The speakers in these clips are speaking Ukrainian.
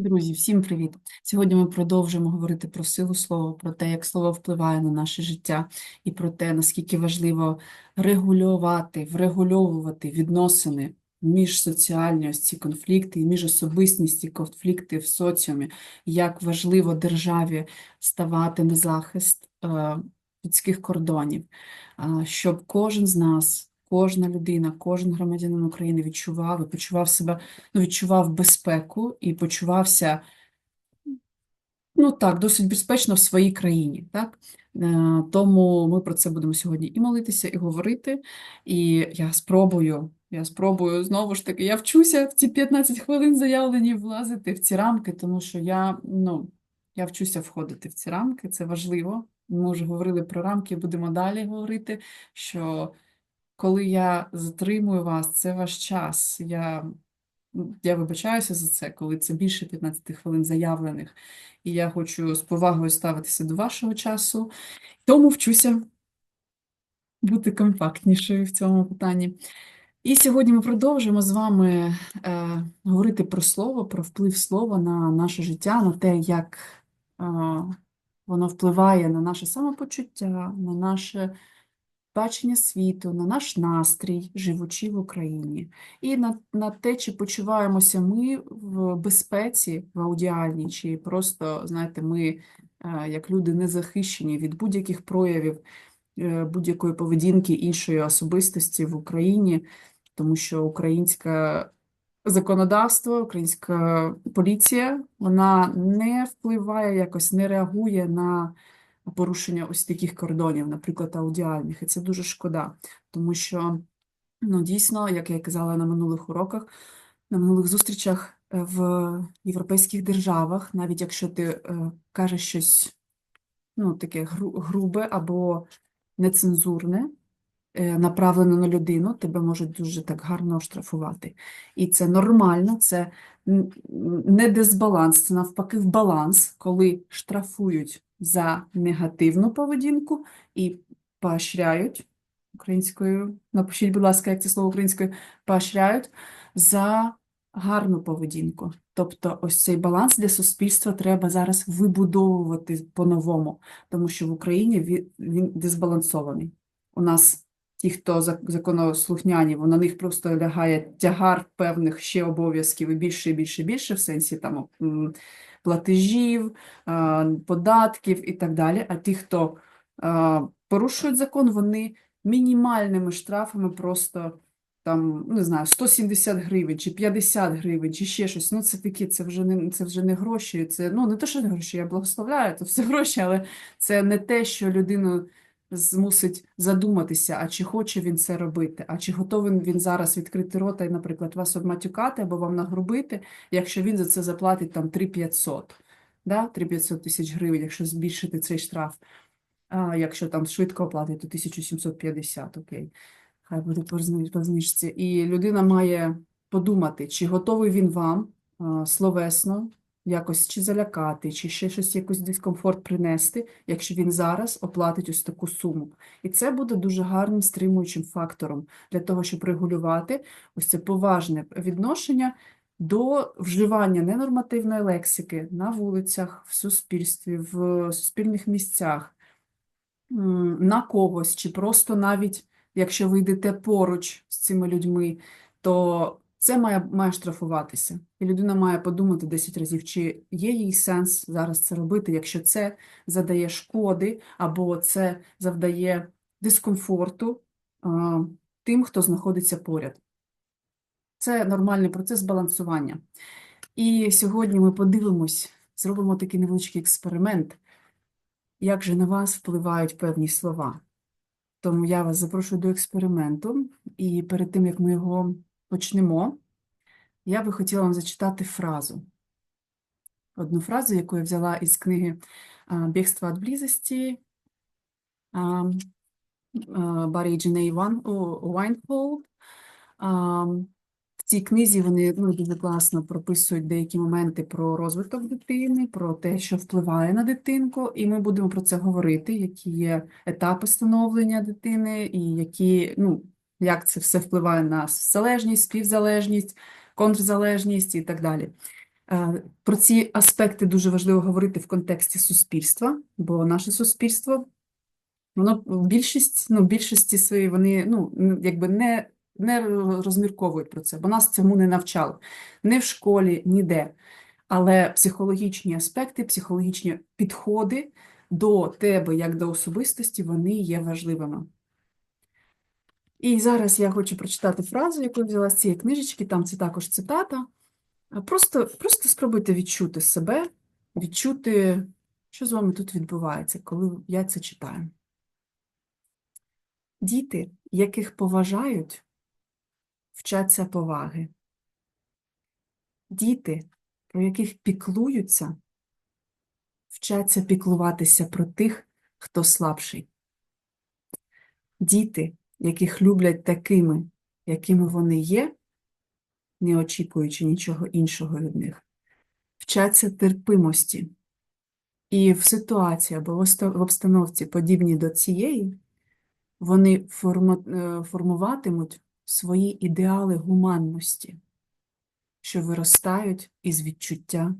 Друзі, всім привіт! Сьогодні ми продовжуємо говорити про силу слова, про те, як слово впливає на наше життя, і про те, наскільки важливо регулювати, врегульовувати відносини міжсоціальні ось ці конфлікти і міжособистісні конфлікти в соціумі, як важливо державі ставати на захист е, людських кордонів, щоб кожен з нас. Кожна людина, кожен громадянин України відчував і почував себе ну, відчував безпеку і почувався, ну так, досить безпечно в своїй країні. Так? Е, Тому ми про це будемо сьогодні і молитися, і говорити. І я спробую, я спробую знову ж таки, я вчуся в ці 15 хвилин заявлені влазити в ці рамки, тому що я, ну, я вчуся входити в ці рамки, це важливо. Ми вже говорили про рамки, будемо далі говорити, що коли я затримую вас, це ваш час. Я Я вибачаюся за це, коли це більше 15 хвилин заявлених, і я хочу з повагою ставитися до вашого часу, тому вчуся бути компактнішою в цьому питанні. І сьогодні ми продовжимо з вами е, говорити про слово, про вплив слова на наше життя, на те, як е, воно впливає на наше самопочуття, на наше бачення світу, на наш настрій, живучи в Україні, і на, на те, чи почуваємося ми в безпеці в аудіальній, чи просто, знаєте, ми, е, як люди, не захищені від будь-яких проявів, е, будь-якої поведінки іншої особистості в Україні, тому що українська. Законодавство, українська поліція, вона не впливає якось, не реагує на порушення ось таких кордонів, наприклад, аудіальних. І це дуже шкода, тому що ну, дійсно, як я казала на минулих уроках, на минулих зустрічах е, в європейських державах, навіть якщо ти е, кажеш щось ну, таке грубе або нецензурне, е, направлене на людину, тебе можуть дуже так гарно оштрафувати. І це нормально, це не дисбаланс, це навпаки в баланс, коли штрафують за негативну поведінку і поощряють українською, напишіть, будь ласка, як це слово українською, поощряють за гарну поведінку. Тобто ось цей баланс для суспільства треба зараз вибудовувати по-новому, тому що в Україні він дисбалансований. У нас ті, хто законослухняні, на них просто лягає тягар певних ще обов'язків і більше, і більше, і більше в сенсі там платежів, податків і так далі. А ті, хто порушують закон, вони мінімальними штрафами просто там, не знаю, 170 гривень, чи 50 гривень, чи ще щось. Ну, це такі, це вже не це вже не гроші. Це ну не те, що не гроші, я благословляю, це все гроші, але це не те, що людину змусить задуматися, а чи хоче він це робити, а чи готовий він зараз відкрити рота і, наприклад, вас обматюкати або вам нагрубити, якщо він за це заплатить там 3500, да? 3500 тисяч гривень, якщо збільшити цей штраф. А якщо там швидко оплатить, то 1750, окей. Хай буде по знижці. І людина має подумати, чи готовий він вам словесно якось чи залякати, чи ще щось, якийсь дискомфорт принести, якщо він зараз оплатить ось таку суму. І це буде дуже гарним стримуючим фактором для того, щоб регулювати ось це поважне відношення до вживання ненормативної лексики на вулицях, в суспільстві, в суспільних місцях, на когось, чи просто навіть якщо ви йдете поруч з цими людьми, то це має має штрафуватися, і людина має подумати 10 разів, чи є їй сенс зараз це робити, якщо це задає шкоди або це завдає дискомфорту а, тим, хто знаходиться поряд. Це нормальний процес балансування. І сьогодні ми подивимось, зробимо такий невеличкий експеримент, як же на вас впливають певні слова. Тому я вас запрошую до експерименту, і перед тим, як ми його почнемо, я би хотіла вам зачитати фразу. Одну фразу, яку я взяла із книги Бігство від близості Баррі Дженей Вайнфолд. В цій книзі вони ну, дуже класно прописують деякі моменти про розвиток дитини, про те, що впливає на дитинку, і ми будемо про це говорити, які є етапи становлення дитини, і які, ну, як це все впливає на залежність, співзалежність, контрзалежність і так далі. Е, Про ці аспекти дуже важливо говорити в контексті суспільства, бо наше суспільство, воно більшість, ну, більшості своїй вони ну, якби не, не розмірковують про це, бо нас цьому не навчали. Не в школі, ніде. Але психологічні аспекти, психологічні підходи до тебе як до особистості, вони є важливими. І зараз я хочу прочитати фразу, яку взяла з цієї книжечки, там це також цитата. Просто, просто спробуйте відчути себе, відчути, що з вами тут відбувається, коли я це читаю. Діти, яких поважають, вчаться поваги. Діти, про яких піклуються, вчаться піклуватися про тих, хто слабший. Діти, яких люблять такими, якими вони є, не очікуючи нічого іншого від них, вчаться терпимості. І в ситуації або в обстановці, подібній до цієї, вони е, формуватимуть свої ідеали гуманності, що виростають із відчуття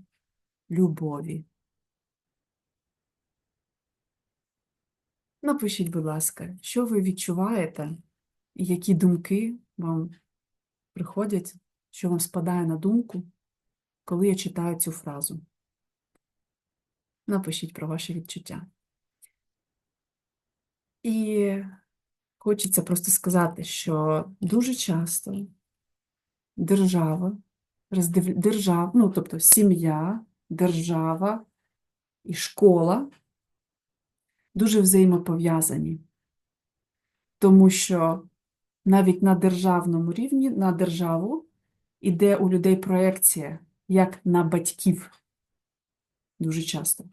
любові. Напишіть, будь ласка, що ви відчуваєте, які думки вам приходять, що вам спадає на думку, коли я читаю цю фразу. Напишіть про ваші відчуття. І хочеться просто сказати, що дуже часто держава, роздив... держав... ну, тобто сім'я, держава і школа дуже взаємопов'язані, тому що навіть на державному рівні, на державу, іде у людей проекція, як на батьків, дуже часто.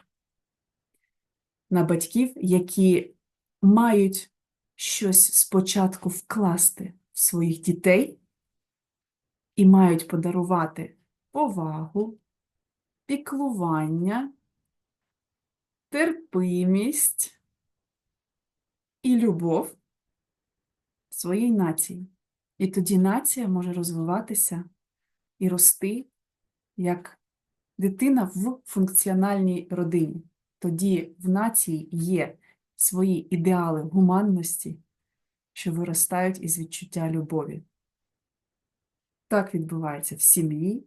На батьків, які мають щось спочатку вкласти в своїх дітей і мають подарувати повагу, піклування, терпимість і любов своїй нації. І тоді нація може розвиватися і рости як дитина в функціональній родині. Тоді в нації є свої ідеали гуманності, що виростають із відчуття любові. Так відбувається в сім'ї,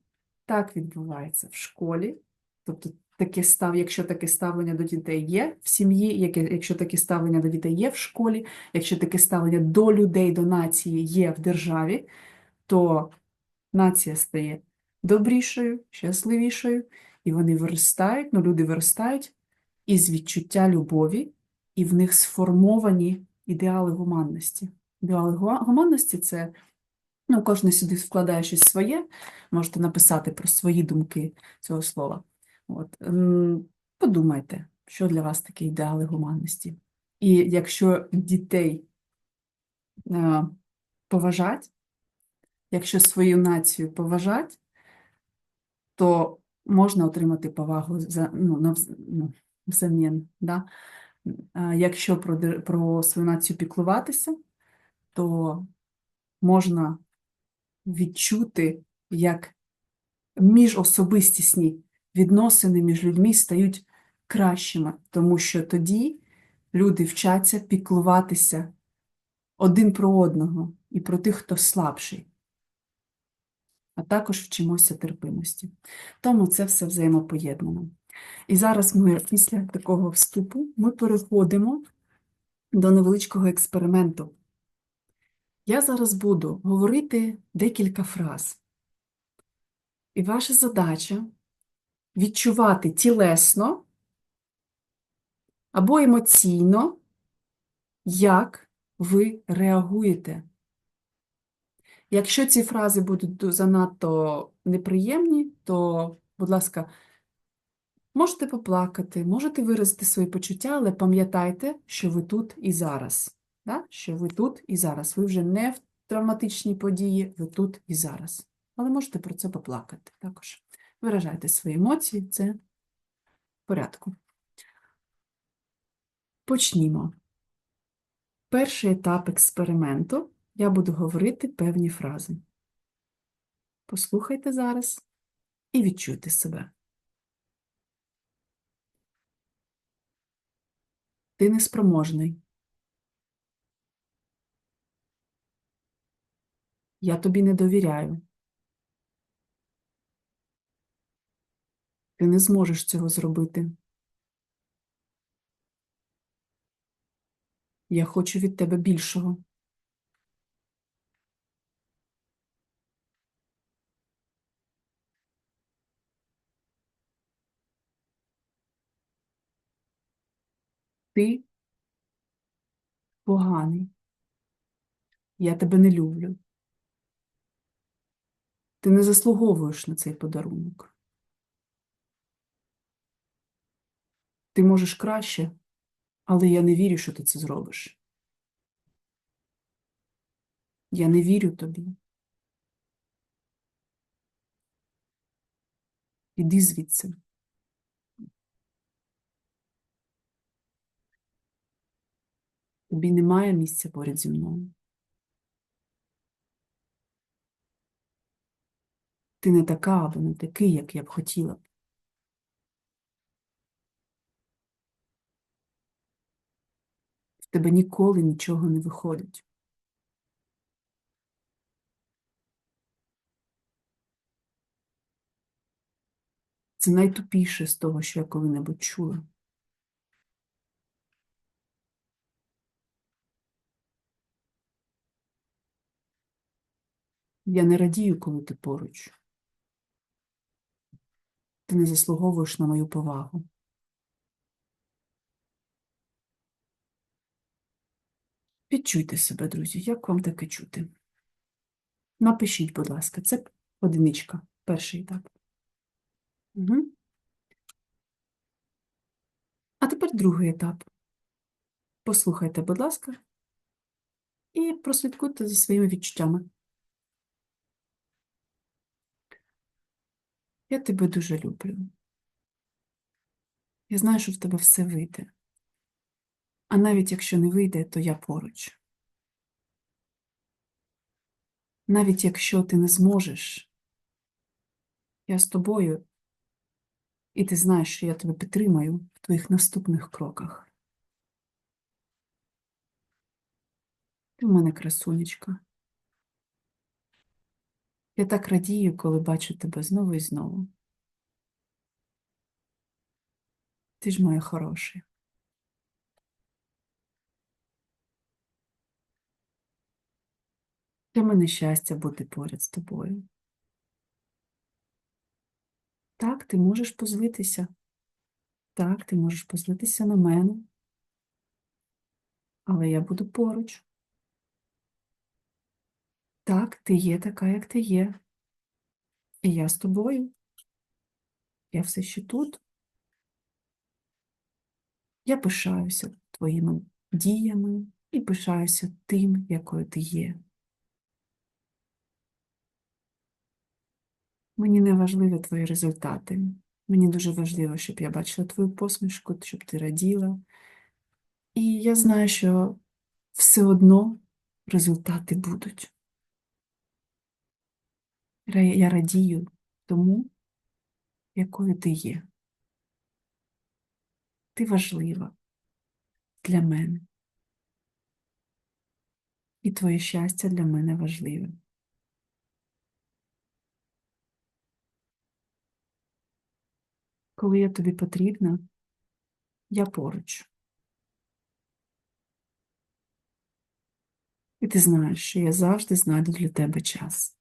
так відбувається в школі. Тобто, таке став, якщо таке ставлення до дітей є в сім'ї, яке- якщо таке ставлення до дітей є в школі, якщо таке ставлення до людей, до нації є в державі, то нація стає добрішою, щасливішою, і вони виростають, ну, люди виростають із відчуття любові, і в них сформовані ідеали гуманності. Ідеали гуманності це ну, кожен сюди вкладає щось своє, можете написати про свої думки цього слова. От. Подумайте, що для вас таке ідеали гуманності. І якщо дітей е, поважать, якщо свою націю поважать, то можна отримати повагу за, ну, навз- ну, взамін. Да? А Якщо про, про свою націю піклуватися, то можна відчути, як міжособистісні відносини між людьми стають кращими, тому що тоді люди вчаться піклуватися один про одного і про тих, хто слабший, а також вчимося терпимості. Тому це все взаємопоєднано. І зараз ми після такого вступу ми переходимо до невеличкого експерименту. Я зараз буду говорити декілька фраз. І ваша задача відчувати тілесно або емоційно, як ви реагуєте. Якщо ці фрази будуть занадто неприємні, то, будь ласка, можете поплакати, можете виразити свої почуття, але пам'ятайте, що ви тут і зараз. Да? Що ви тут і зараз. Ви вже не в травматичній події, ви тут і зараз. Але можете про це поплакати також. Виражайте свої емоції, це в порядку. Почнімо. Перший етап експерименту я буду говорити певні фрази. Послухайте зараз і відчуйте себе. Ти неспроможний. Я тобі не довіряю. Ти не зможеш цього зробити. Я хочу від тебе більшого. Ти поганий. Я тебе не люблю. Ти не заслуговуєш на цей подарунок. Ти можеш краще, але я не вірю, що ти це зробиш. Я не вірю тобі. Іди звідси. Тобі немає місця поряд зі мною. Ти не така або не такий, як я б хотіла б. Тебе ніколи нічого не виходить. Це найтупіше з того, що я коли-небудь чула. Я не радію, коли ти поруч. Ти не заслуговуєш на мою повагу. Відчуйте себе, друзі, як вам таке чути? Напишіть, будь ласка, це одиничка, перший етап. Угу. А тепер другий етап. Послухайте, будь ласка, і прослідкуйте за своїми відчуттями. Я тебе дуже люблю. Я знаю, що в тебе все вийде. А навіть якщо не вийде, то я поруч. Навіть якщо ти не зможеш, я з тобою, і ти знаєш, що я тебе підтримаю в твоїх наступних кроках. Ти в мене красунечка. Я так радію, коли бачу тебе знову і знову. Ти ж моя хороша. Для мене щастя бути поряд з тобою. Так, ти можеш позлитися. Так, ти можеш позлитися на мене. Але я буду поруч. Так, ти є така, як ти є. І я з тобою. Я все ще тут. Я пишаюся твоїми діями і пишаюся тим, якою ти є. Мені не важливі твої результати. Мені дуже важливо, щоб я бачила твою посмішку, щоб ти раділа. І я знаю, що все одно результати будуть. Я радію тому, якою ти є. Ти важлива для мене. І твоє щастя для мене важливе. Коли я тобі потрібна, я поруч. І ти знаєш, що я завжди знайду для тебе час.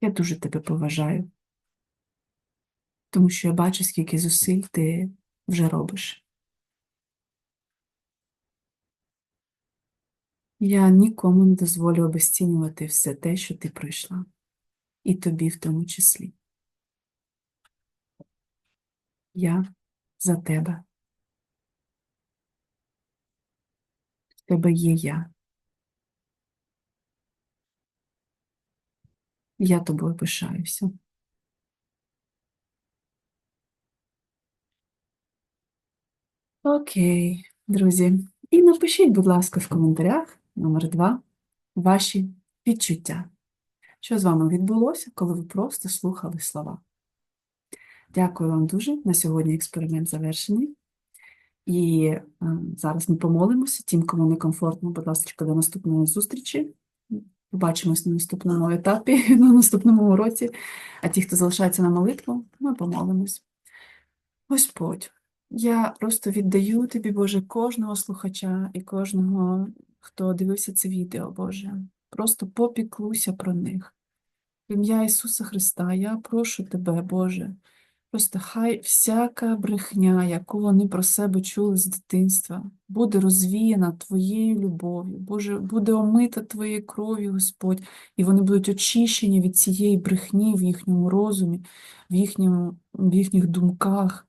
Я дуже тебе поважаю, тому що я бачу, скільки зусиль ти вже робиш. Я нікому не дозволю обесцінювати все те, що ти пройшла, і тобі в тому числі. Я за тебе. В тебе є я. Я тобою пишаюся. Окей, друзі. І напишіть, будь ласка, в коментарях номер два. ваші відчуття. Що з вами відбулося, коли ви просто слухали слова? Дякую вам дуже. На сьогодні експеримент завершений. І е, зараз ми помолимося. Тим, кому некомфортно, будь ласка, до наступної зустрічі. Побачимось на наступному етапі, на наступному уроці. А ті, хто залишається на молитву, ми помолимось. Господь, я просто віддаю тобі, Боже, кожного слухача і кожного, хто дивився це відео, Боже. Просто попіклуйся про них. В ім'я Ісуса Христа, я прошу тебе, Боже, просто хай всяка брехня, яку вони про себе чули з дитинства, буде розвіяна Твоєю любов'ю, Боже, буде омита Твоєю кров'ю, Господь, і вони будуть очищені від цієї брехні в їхньому розумі, в, їхньому, в їхніх думках,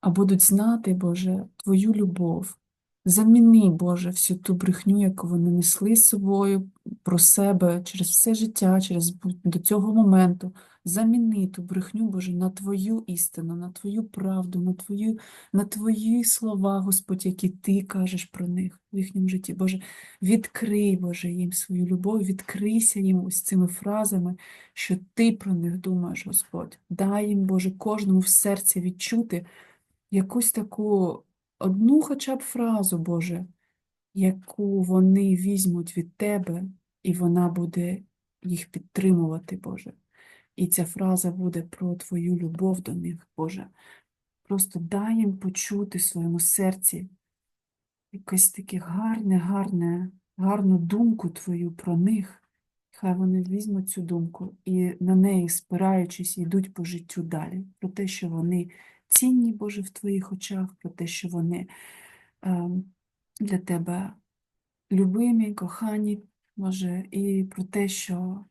а будуть знати, Боже, Твою любов. Заміни, Боже, всю ту брехню, яку вони несли з собою про себе через все життя, через до цього моменту. Заміни ту брехню, Боже, на Твою істину, на Твою правду, на Твою, на Твої слова, Господь, які Ти кажеш про них в їхньому житті. Боже, відкрий, Боже, їм свою любов, відкрийся їм ось цими фразами, що Ти про них думаєш, Господь. Дай їм, Боже, кожному в серці відчути якусь таку одну хоча б фразу, Боже, яку вони візьмуть від Тебе, і вона буде їх підтримувати, Боже. І ця фраза буде про Твою любов до них, Боже. Просто дай їм почути в своєму серці якесь таке гарне, гарне, гарну думку Твою про них. Хай вони візьмуть цю думку і на неї, спираючись, йдуть по життю далі. Про те, що вони цінні, Боже, в Твоїх очах, про те, що вони ем, для Тебе любимі, кохані, Боже, і про те, що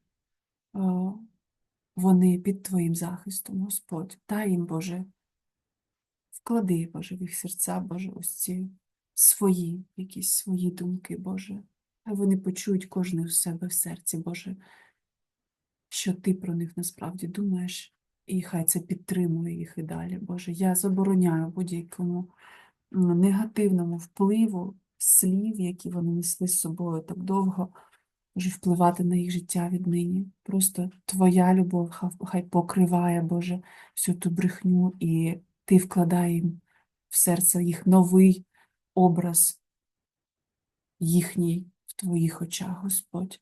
вони під Твоїм захистом, Господь. Дай їм, Боже, вклади, Боже, в їх серця, Боже, ось ці свої, якісь свої думки, Боже. Хай вони почують кожен у себе в серці, Боже, що Ти про них насправді думаєш, і хай це підтримує їх і далі, Боже. Я забороняю будь-якому негативному впливу слів, які вони несли з собою так довго, Боже, впливати на їх життя віднині. Просто Твоя любов хай покриває, Боже, всю ту брехню, і Ти вкладай їм в серце їх новий образ їхній в Твоїх очах, Господь.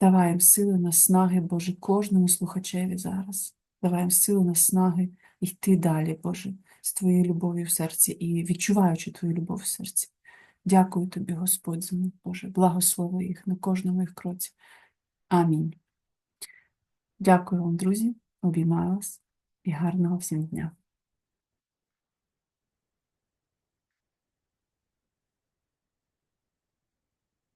Давай їм сили, наснаги, Боже, кожному слухачеві зараз. Давай їм сили, наснаги йти далі, Боже, з Твоєю любов'ю в серці і відчуваючи Твою любов в серці. Дякую Тобі, Господь, за них, Боже. Благослови їх на кожному їх кроці. Амінь. Дякую вам, друзі. Обіймаю вас і гарного всім дня.